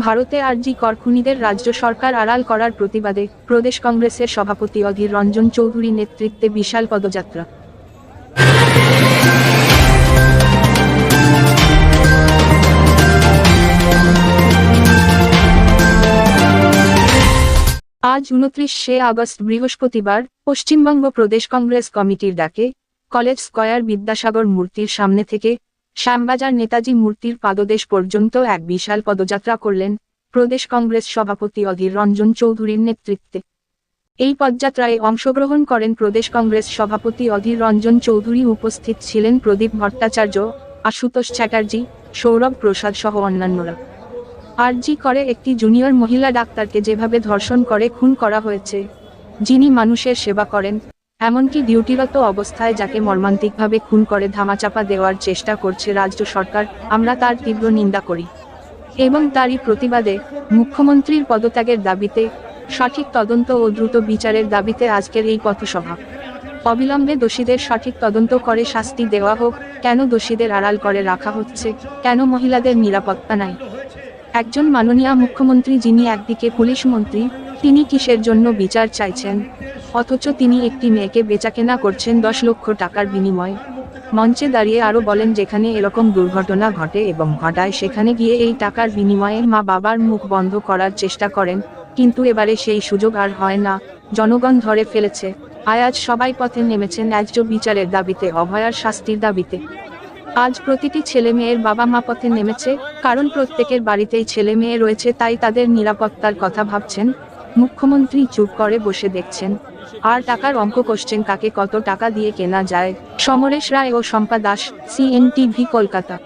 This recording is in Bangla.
ভারতে আরজি করখুনিদের রাজ্য সরকার আড়াল করার প্রতিবাদে প্রদেশ কংগ্রেসের সভাপতি অধীর রঞ্জন চৌধুরী নেতৃত্বে বিশাল পদযাত্রা। আজ উনত্রিশে আগস্ট বৃহস্পতিবার পশ্চিমবঙ্গ প্রদেশ কংগ্রেস কমিটির ডাকে কলেজ স্কয়ার বিদ্যাসাগর মূর্তির সামনে থেকে শ্যামবাজার নেতাজি মূর্তির পাদদেশ পর্যন্ত এক বিশাল পদযাত্রা করলেন প্রদেশ কংগ্রেস সভাপতি অধীর রঞ্জন চৌধুরীর নেতৃত্বে। এই পদযাত্রায় অংশগ্রহণ করেন প্রদেশ কংগ্রেস সভাপতি অধীর রঞ্জন চৌধুরী উপস্থিত ছিলেন প্রদীপ ভট্টাচার্য, আশুতোষ চ্যাটার্জি, সৌরভ প্রসাদ সহ অন্যান্যরা। আরজি করে একটি জুনিয়র মহিলা ডাক্তারকে যেভাবে ধর্ষণ করে, খুন করা হয়েছে, যিনি মানুষের সেবা করেন এমনকি ডিউটিরত অবস্থায় যাকে মর্মান্তিকভাবে খুন করে ধামাচাপা দেওয়ার চেষ্টা করছে রাজ্য সরকার, আমরা তার তীব্র নিন্দা করি। এবং তারই প্রতিবাদে মুখ্যমন্ত্রীর পদত্যাগের দাবিতে সঠিক তদন্ত ও দ্রুত বিচারের দাবিতে আজকের এই পথসভা। অবিলম্বে দোষীদের সঠিক তদন্ত করে শাস্তি দেওয়া হোক, কেন দোষীদের আড়াল করে রাখা হচ্ছে, কেন মহিলাদের নিরাপত্তা নাই? একজন মাননীয় মুখ্যমন্ত্রী যিনি একদিকে পুলিশ মন্ত্রী, তিনি কিসের জন্য বিচার চাইছেন? অথচ তিনি একটি মেয়েকে বেচাকেনা করছেন দশ লক্ষ টাকার বিনিময়ে। মঞ্চে দাঁড়িয়ে আরও বলেন, যেখানে এরকম দুর্ঘটনা ঘটে এবং ঘটায়, সেখানে গিয়ে এই টাকার বিনিময়ে মা বাবার মুখ বন্ধ করার চেষ্টা করেন। কিন্তু এবারে সেই সুযোগ আর হয় না। জনগণ ধরে ফেলেছে। আয়াজ সবাই পথে নেমেছেন ন্যায্য বিচারের দাবিতে, অভয়ার শাস্তির দাবিতে। আজ প্রতিটি ছেলে মেয়ের বাবা মা পথে নেমেছে। কারণ প্রত্যেকের বাড়িতেই ছেলে মেয়ে রয়েছে, তাই তাদের নিরাপত্তার কথা ভাবছেন মুখ্যমন্ত্রী চুপ করে বসে দেখছেন। আর টাকার অঙ্ক কষছেন কাকে কত টাকা দিয়ে কেনা যায়? সমরেশ রায় ও শম্পা দাস সিএনটিভি কলকাতা।